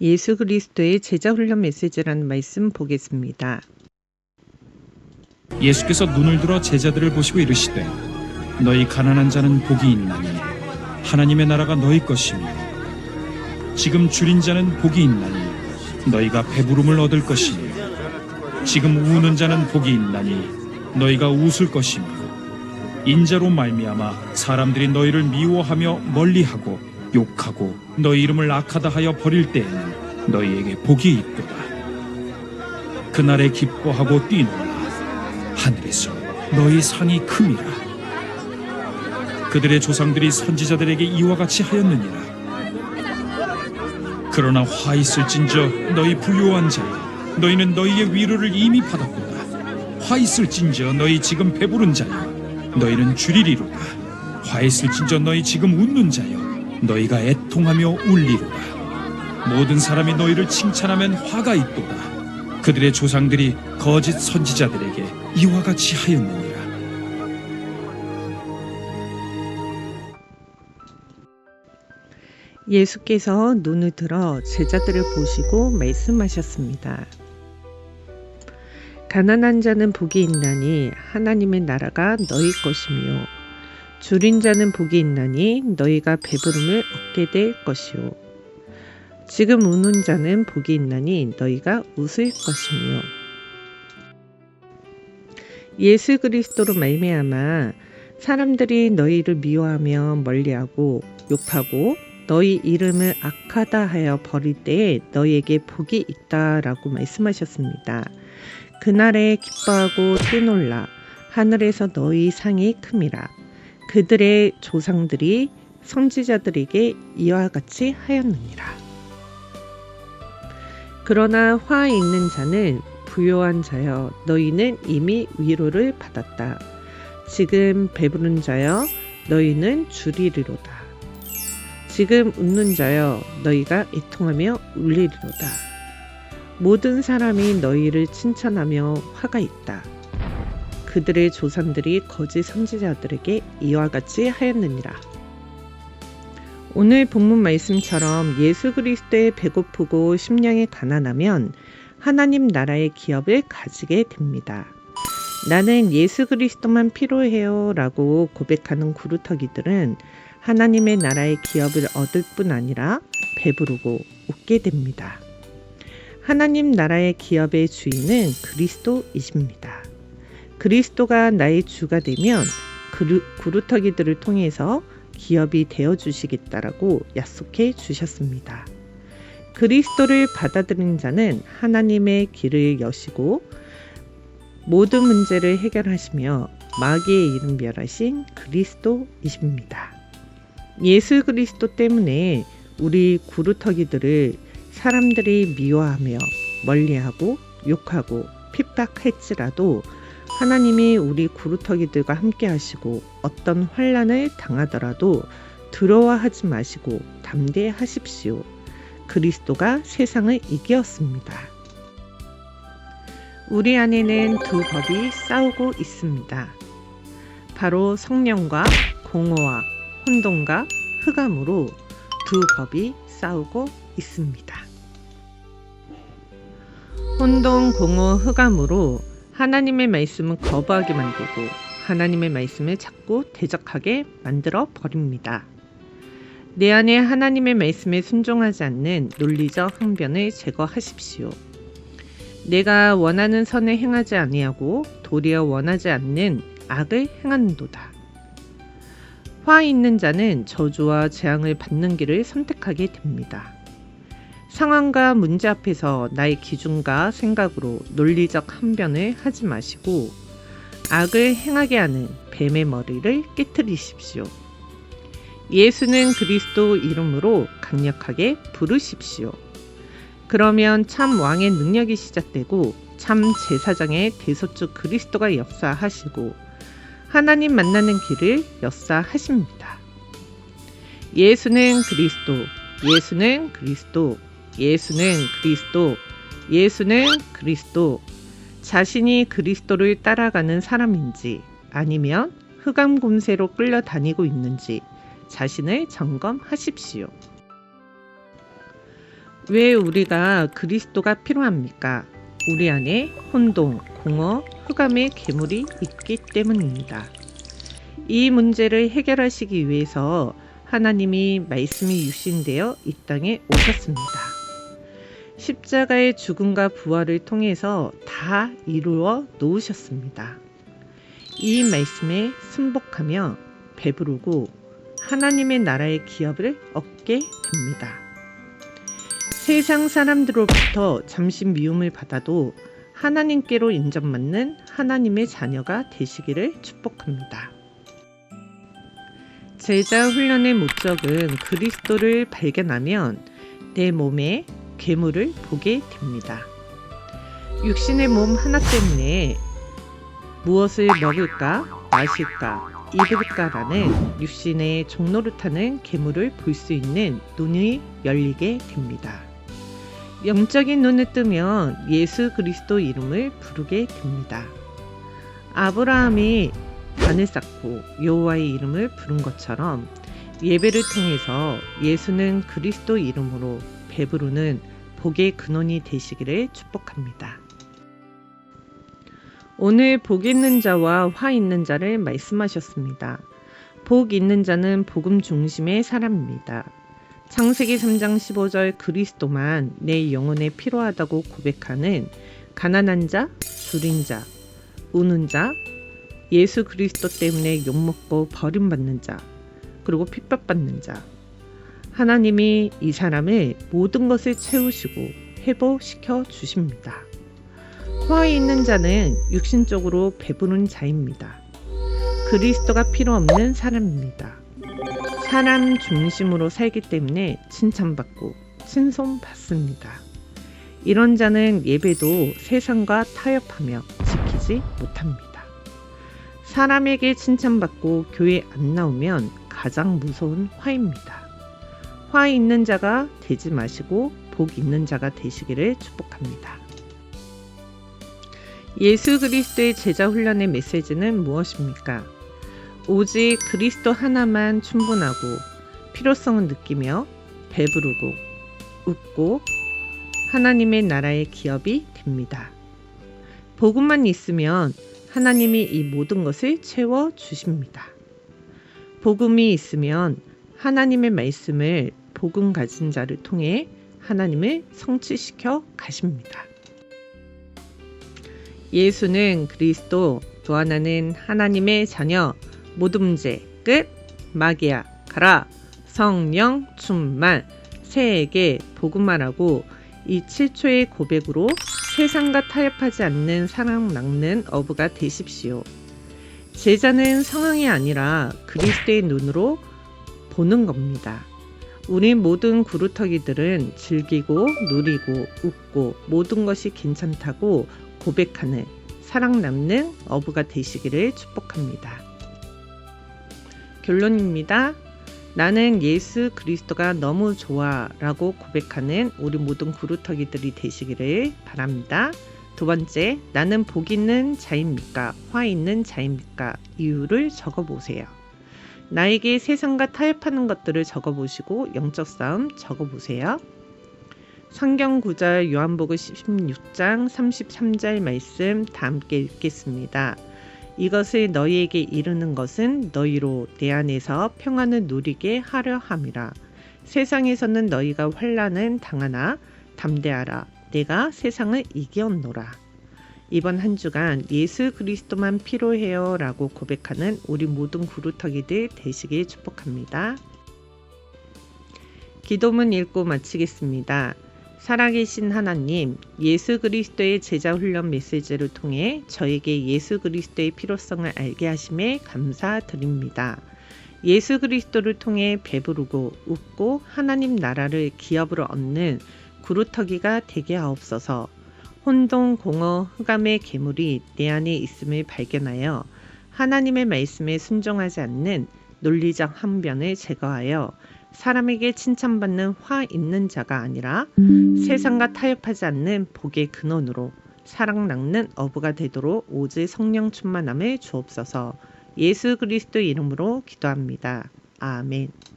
예수 그리스도의 제자 훈련 메시지라는 말씀 보겠습니다. 예수께서 눈을 들어 제자들을 보시고 이르시되 너희 가난한 자는 복이 있나니 하나님의 나라가 너희 것이며 지금 줄인 자는 복이 있나니 너희가 배부름을 얻을 것이며 지금 우는 자는 복이 있나니 너희가 웃을 것이며 인자로 말미암아 사람들이 너희를 미워하며 멀리하고 욕하고 너희 이름을 악하다 하여 버릴 때에는 너희에게 복이 있도다. 그날에 기뻐하고 뛰노라. 하늘에서 너희 상이 큼이라. 그들의 조상들이 선지자들에게 이와 같이 하였느니라. 그러나 화 있을진저 너희 부요한 자여 너희는 너희의 위로를 이미 받았도다. 화 있을진저 너희 지금 배부른 자여 너희는 줄이리로다. 화 있을진저 너희 지금 웃는 자여 너희가 애통하며 울리로다 모든 사람이 너희를 칭찬하면 화가 있도다 그들의 조상들이 거짓 선지자들에게 이와 같이 하였느니라. 예수께서 눈을 들어 제자들을 보시고 말씀하셨습니다. 가난한 자는 복이 있나니 하나님의 나라가 너희 것이며 줄인 자는 복이 있나니 너희가 배부름을 얻게 될 것이요 지금 우는 자는 복이 있나니 너희가 웃을 것이며. 예수 그리스도로 말미암아 사람들이 너희를 미워하며 멀리하고 욕하고 너희 이름을 악하다 하여 버릴 때에 너희에게 복이 있다라고 말씀하셨습니다. 그날에 기뻐하고 뛰놀라. 하늘에서 너희 상이 큼이라 그들의 조상들이 선지자들에게 이와 같이 하였느니라. 그러나 화 있는 자는 부요한 자여 너희는 이미 위로를 받았다. 지금 배부른 자여 너희는 줄이리로다. 지금 웃는 자여 너희가 애통하며 울리리로다. 모든 사람이 너희를 칭찬하며 화가 있다. 그들의 조상들이 거짓 선지자들에게 이와 같이 하였느니라. 오늘 본문 말씀처럼 예수 그리스도의 배고프고 심령이 가난하면 하나님 나라의 기업을 가지게 됩니다. 나는 예수 그리스도만 필요해요 라고 고백하는 구루터기들은 하나님의 나라의 기업을 얻을 뿐 아니라 배부르고 웃게 됩니다. 하나님 나라의 기업의 주인은 그리스도이십니다. 그리스도가 나의 주가 되면 그루, 구루터기들을 통해서 기업이 되어 주시겠다라고 약속해 주셨습니다. 그리스도를 받아들인 자는 하나님의 길을 여시고 모든 문제를 해결하시며 마귀의 이름 멸하신 그리스도이십니다. 예수 그리스도 때문에 우리 구루터기들을 사람들이 미워하며 멀리하고 욕하고 핍박할지라도 하나님이 우리 구루터기들과 함께 하시고 어떤 환란을 당하더라도 두려워하지 마시고 담대하십시오. 그리스도가 세상을 이기었습니다. 우리 안에는 두 법이 싸우고 있습니다. 바로 성령과 공허와 혼돈과 흑암으로 두 법이 싸우고 있습니다. 혼돈, 공허, 흑암으로 하나님의 말씀을 거부하게 만들고 하나님의 말씀을 자꾸 대적하게 만들어 버립니다. 내 안에 하나님의 말씀에 순종하지 않는 논리적 항변을 제거하십시오. 내가 원하는 선을 행하지 아니하고 도리어 원하지 않는 악을 행하는도다. 화 있는 자는 저주와 재앙을 받는 길을 선택하게 됩니다. 상황과 문제 앞에서 나의 기준과 생각으로 논리적 항변을 하지 마시고 악을 행하게 하는 뱀의 머리를 깨뜨리십시오. 예수는 그리스도 이름으로 강력하게 부르십시오. 그러면 참 왕의 능력이 시작되고 참 제사장의 대소주 그리스도가 역사하시고 하나님 만나는 길을 역사하십니다. 예수는 그리스도, 예수는 그리스도, 예수는 그리스도, 예수는 그리스도. 자신이 그리스도를 따라가는 사람인지 아니면 흑암 곰새로 끌려다니고 있는지 자신을 점검하십시오. 왜 우리가 그리스도가 필요합니까? 우리 안에 혼동, 공허, 흑암의 괴물이 있기 때문입니다. 이 문제를 해결하시기 위해서 하나님이 말씀이 육신되어 이 땅에 오셨습니다. 십자가의 죽음과 부활을 통해서 다 이루어 놓으셨습니다. 이 말씀에 순복하며 배부르고 하나님의 나라의 기업을 얻게 됩니다. 세상 사람들로부터 잠시 미움을 받아도 하나님께로 인정받는 하나님의 자녀가 되시기를 축복합니다. 제자 훈련의 목적은 그리스도를 발견하면 내 몸에 괴물을 보게 됩니다. 육신의 몸 하나 때문에 무엇을 먹을까, 마실까, 입을까라는 육신의 종로를 타는 괴물을 볼 수 있는 눈이 열리게 됩니다. 영적인 눈을 뜨면 예수 그리스도 이름을 부르게 됩니다. 아브라함이 단을 쌓고 여호와의 이름을 부른 것처럼 예배를 통해서 예수는 그리스도 이름으로 배부르는 복의 근원이 되시기를 축복합니다. 오늘 복 있는 자와 화 있는 자를 말씀하셨습니다. 복 있는 자는 복음 중심의 사람입니다. 창세기 3장 15절 그리스도만 내 영혼에 필요하다고 고백하는 가난한 자, 줄인 자, 우는 자, 예수 그리스도 때문에 욕먹고 버림받는 자, 그리고 핍박받는 자. 하나님이 이 사람을 모든 것을 채우시고 회복시켜 주십니다. 화에 있는 자는 육신적으로 배부른 자입니다. 그리스도가 필요 없는 사람입니다. 사람 중심으로 살기 때문에 칭찬받고 칭송받습니다. 이런 자는 예배도 세상과 타협하며 지키지 못합니다. 사람에게 칭찬받고 교회 안 나오면 가장 무서운 화입니다. 화 있는 자가 되지 마시고 복 있는 자가 되시기를 축복합니다. 예수 그리스도의 제자 훈련의 메시지는 무엇입니까? 오직 그리스도 하나만 충분하고 필요성을 느끼며 배부르고 웃고 하나님의 나라의 기업이 됩니다. 복음만 있으면 하나님이 이 모든 것을 채워 주십니다. 복음이 있으면 하나님의 말씀을 복음 가진 자를 통해 하나님을 성취시켜 가십니다. 예수는 그리스도 또 하나는 하나님의 자녀 모든 문제 끝 마귀야 가라 성령 충만 새에게 복음말하고 이 7초의 고백으로 세상과 타협하지 않는 사랑 낚는 어부가 되십시오. 제자는 상황이 아니라 그리스도의 눈으로 보는 겁니다. 우리 모든 구루터기들은 즐기고 누리고 웃고 모든 것이 괜찮다고 고백하는 사랑 남는 어부가 되시기를 축복합니다. 결론입니다. 나는 예수 그리스도가 너무 좋아 라고 고백하는 우리 모든 구루터기들이 되시기를 바랍니다. 두 번째, 나는 복 있는 자입니까? 화 있는 자입니까? 이유를 적어 보세요. 나에게 세상과 타협하는 것들을 적어 보시고 영적 싸움 적어 보세요. 성경 구절 요한복음 16장 33절 말씀 다 함께 읽겠습니다. 이것을 너희에게 이르는 것은 너희로 내 안에서 평안을 누리게 하려 함이라. 세상에서는 너희가 환란은 당하나 담대하라. 내가 세상을 이겼노라. 이번 한 주간 예수 그리스도만 필요해요 라고 고백하는 우리 모든 구루터기들 되시길 축복합니다. 기도문 읽고 마치겠습니다. 살아계신 하나님, 예수 그리스도의 제자 훈련 메시지를 통해 저에게 예수 그리스도의 필요성을 알게 하심에 감사드립니다. 예수 그리스도를 통해 배부르고 웃고 하나님 나라를 기업으로 얻는 구루터기가 되게 하옵소서. 혼동, 공허, 흑암의 괴물이 내 안에 있음을 발견하여 하나님의 말씀에 순종하지 않는 논리적 항변을 제거하여 사람에게 칭찬받는 화 있는 자가 아니라 세상과 타협하지 않는 복의 근원으로 사랑 낚는 어부가 되도록 오직 성령 충만함을 주옵소서 예수 그리스도 이름으로 기도합니다. 아멘.